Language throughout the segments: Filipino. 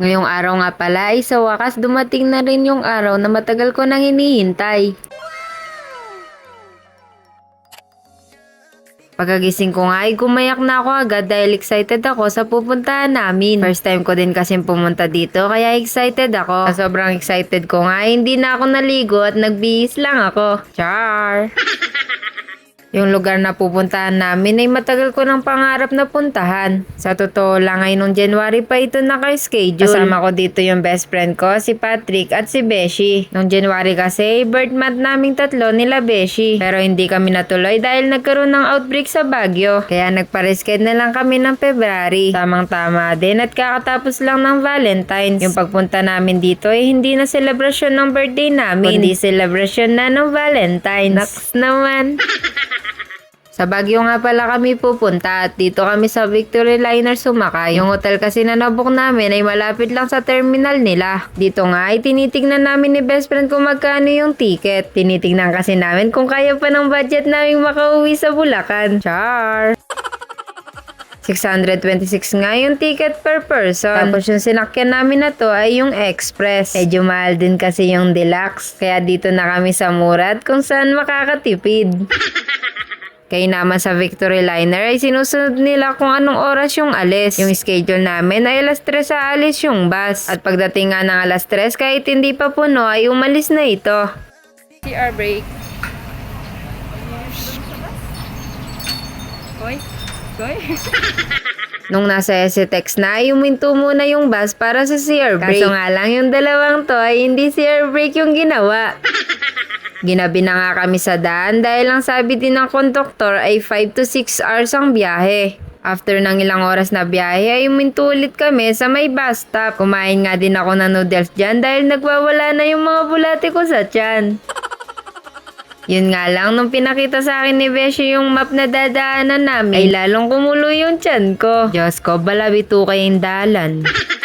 Ngayong araw nga pala ay sa wakas dumating na rin yung araw na matagal ko nang hinihintay. Pagkagising ko nga ay gumayak na ako agad dahil excited ako sa pupuntahan namin. First time ko din kasi pumunta dito kaya excited ako. Sa sobrang excited ko nga hindi na ako naligo at nagbihis lang ako. Char! Yung lugar na pupuntahan namin ay matagal ko ng pangarap na puntahan. Sa totoo lang ay nung January pa ito naka-schedule. Kasama ko dito yung best friend ko, si Patrick at si Beshi. Nung January kasi, birth month naming tatlo nila Beshi. Pero hindi kami natuloy dahil nagkaroon ng outbreak sa Baguio. Kaya nagpa-reschedule na lang kami ng February. Tamang-tama din at kakatapos lang ng Valentine's. Yung pagpunta namin dito ay hindi na celebration ng birthday namin. Kundi celebration na ng Valentine's. Naks naman. Sa Baguio nga pala kami pupunta at dito kami sa Victory Liner sumakay. Yung hotel kasi na nabook namin ay malapit lang sa terminal nila. Dito nga ay tinitignan namin ni best friend kung magkano yung ticket. Tinitignan kasi namin kung kaya pa ng budget namin makauwi sa Bulacan. Char! 626 nga yung ticket per person. Tapos yung sinakyan namin na to ay yung express. Medyo mahal din kasi yung deluxe. Kaya dito na kami sa Murat kung saan makakatipid. Kaya naman sa Victory Liner ay sinusunod nila kung anong oras yung alis. Yung schedule namin ay alas 3 sa alis yung bus. At pagdating nga ng alas 3 kahit hindi pa puno ay umalis na ito. CR break. Koy? Koy? Nung nasa STX na ay uminto muna yung bus para sa CR break. Kaso nga lang yung dalawang to ay hindi CR break yung ginawa. Ginabi na nga kami sa daan dahil ang sabi din ng konduktor ay 5 to 6 hours ang biyahe. After ng ilang oras na biyahe ay uminto ulit kami sa may bus stop. Kumain nga din ako ng noodles dyan dahil nagwawala na yung mga bulate ko sa tiyan. Yun nga lang, nung pinakita sa akin ni Beshi yung map na dadaanan namin, ay lalong kumulo yung tiyan ko. Diyos ko, balabito kayong dalan.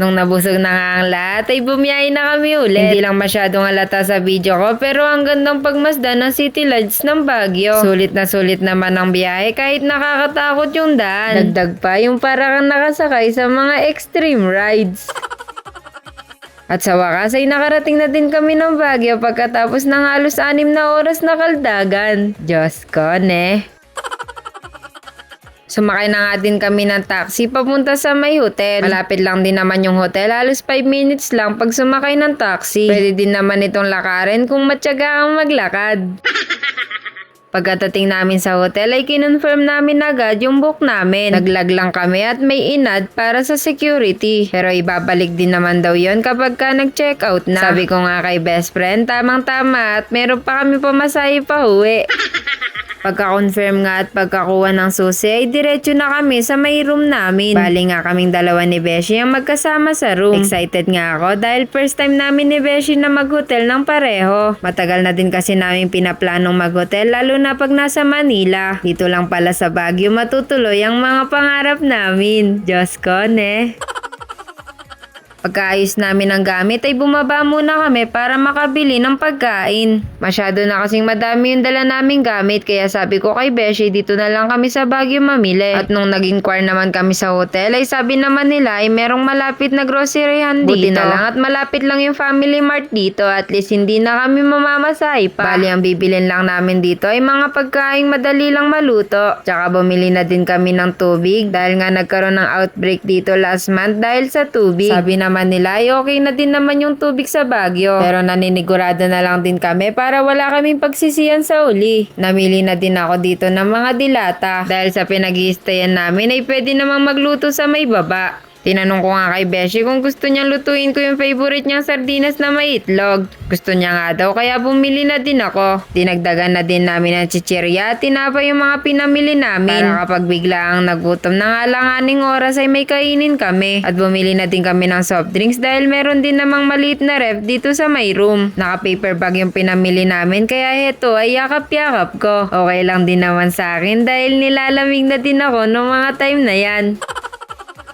Nung nabusog na nga ang lahat, ay bumiyahe na kami ulit. Hindi lang masyadong halata sa video ko, pero ang gandang pagmasdan ng City Lights ng Baguio. Sulit na sulit naman ang biyahe kahit nakakatakot yung daan. Dagdag pa yung para kang nakasakay sa mga extreme rides. At sa wakas ay nakarating na din kami ng Baguio pagkatapos ng halos anim na oras na kaldagan. Diyos ko, ne. Sumakay na nga din kami ng taxi papunta sa may hotel. Malapit lang din naman yung hotel, halos 5 minutes lang pag sumakay ng taxi. Pwede din naman itong lakarin kung matyaga kang maglakad. Pagkatating namin sa hotel ay kinonfirm namin agad yung book namin. Naglag lang kami at may inad para sa security. Pero ibabalik din naman daw yon kapag ka nag-check out na. Sabi ko nga kay best friend, tamang tama at meron pa kami pamasahe pa uwi. Pagka-confirm nga at pagkakuha ng susi ay diretso na kami sa may room namin. Bali nga kaming dalawa ni Beshi ang magkasama sa room. Excited nga ako dahil first time namin ni Beshi na mag-hotel ng pareho. Matagal na din kasi namin pinaplanong mag-hotel lalo na pag nasa Manila. Dito lang pala sa Baguio matutuloy ang mga pangarap namin. Diyos ko, ne. Pagkaayos namin ng gamit ay bumaba muna kami para makabili ng pagkain. Masyado na kasing madami yung dala naming gamit kaya sabi ko kay Beshi dito na lang kami sa Baguio mamili. At nung nag-inquire naman kami sa hotel ay sabi naman nila ay merong malapit na groceryhan dito. Buti na lang at malapit lang yung family mart dito at least hindi na kami mamamasay pa. Bali ang bibilin lang namin dito ay mga pagkain madali lang maluto. Tsaka bumili na din kami ng tubig dahil nga nagkaroon ng outbreak dito last month dahil sa tubig. Sabi naman nila ay okay na din naman yung tubig sa Baguio. Pero naninigurado na lang din kami para wala kaming pagsisiyan sa uli. Namili na din ako dito ng mga dilata dahil sa pinag namin ay pwede namang magluto sa may baba. Tinanong ko nga kay Beshi kung gusto niyang lutuin ko yung favorite niyang sardinas na may itlog. Gusto niya nga daw kaya bumili na din ako. Dinagdagan na din namin ng chichirya at tinapay yung mga pinamili namin. Para kapag bigla ang nagutom na alanganing oras ay may kainin kami. At bumili na din kami ng soft drinks dahil meron din namang maliit na ref dito sa may room. Naka paper bag yung pinamili namin kaya heto ay yakap-yakap ko. Okay lang din naman sa akin dahil nilalamig na din ako noong mga time na yan.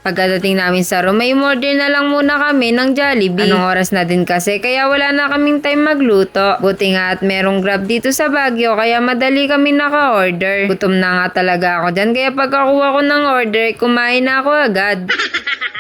Pagkadating namin sa room, may order na lang muna kami ng Jollibee. Anong oras na din kasi, kaya wala na kaming time magluto. Buti nga at merong grab dito sa Baguio, kaya madali kami naka-order. Gutom na nga talaga ako dyan, kaya pagkakuha ko ng order, kumain na ako agad.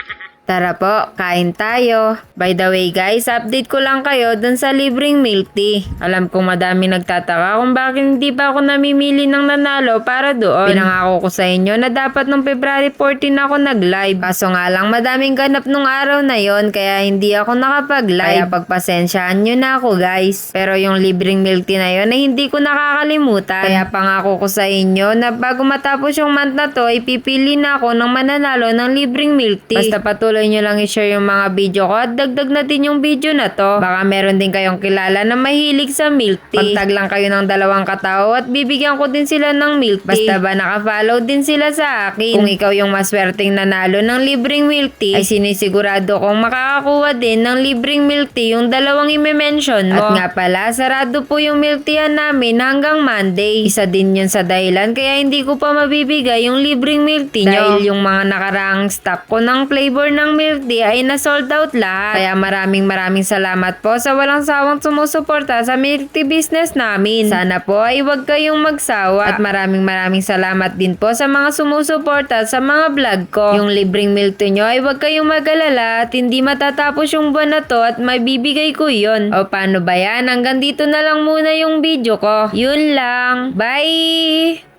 Tara po, kain tayo. By the way guys, update ko lang kayo dun sa libreng milk tea. Alam kong madami nagtataka kung bakit hindi pa ako namimili ng nanalo para doon. Pinangako ko sa inyo na dapat nung February 14 ako nag-live. Kaso nga lang madaming ganap nung araw na yon kaya hindi ako nakapag-live. Kaya pagpasensyaan nyo na ako guys. Pero yung libreng milk tea na yun ay hindi ko nakakalimutan. Kaya pangako ko sa inyo na bago matapos yung month na to ay pipili na ako ng mananalo ng libreng milk tea. Basta patuloy nyo lang i-share yung mga video ko at dagdag natin yung video na to. Baka meron din kayong kilala na mahilig sa milk tea. Pagtag lang kayo ng dalawang katao at bibigyan ko din sila ng milk tea. Basta ba nakafollow din sila sa akin. Kung ikaw yung maswerteng nanalo ng libreng milk tea, ay sinisigurado kong makakakuha din ng libreng milk tea yung dalawang ime-mention mo. At nga pala, sarado po yung milk tea namin hanggang Monday. Isa din yun sa dahilan kaya hindi ko pa mabibigay yung libreng milk tea nyo. Dahil yung mga nakaraang stock ko ng flavor ng milk tea ay na-sold out lahat. Kaya maraming maraming salamat po sa walang sawang sumusuporta sa milk tea business namin. Sana po ay huwag kayong magsawa. At maraming maraming salamat din po sa mga sumusuporta sa mga vlog ko. Yung libreng milk tea nyo ay huwag kayong mag-alala at hindi matatapos yung buwan na to at may bibigay ko yon. O paano ba yan? Hanggang dito na lang muna yung video ko. Yun lang. Bye!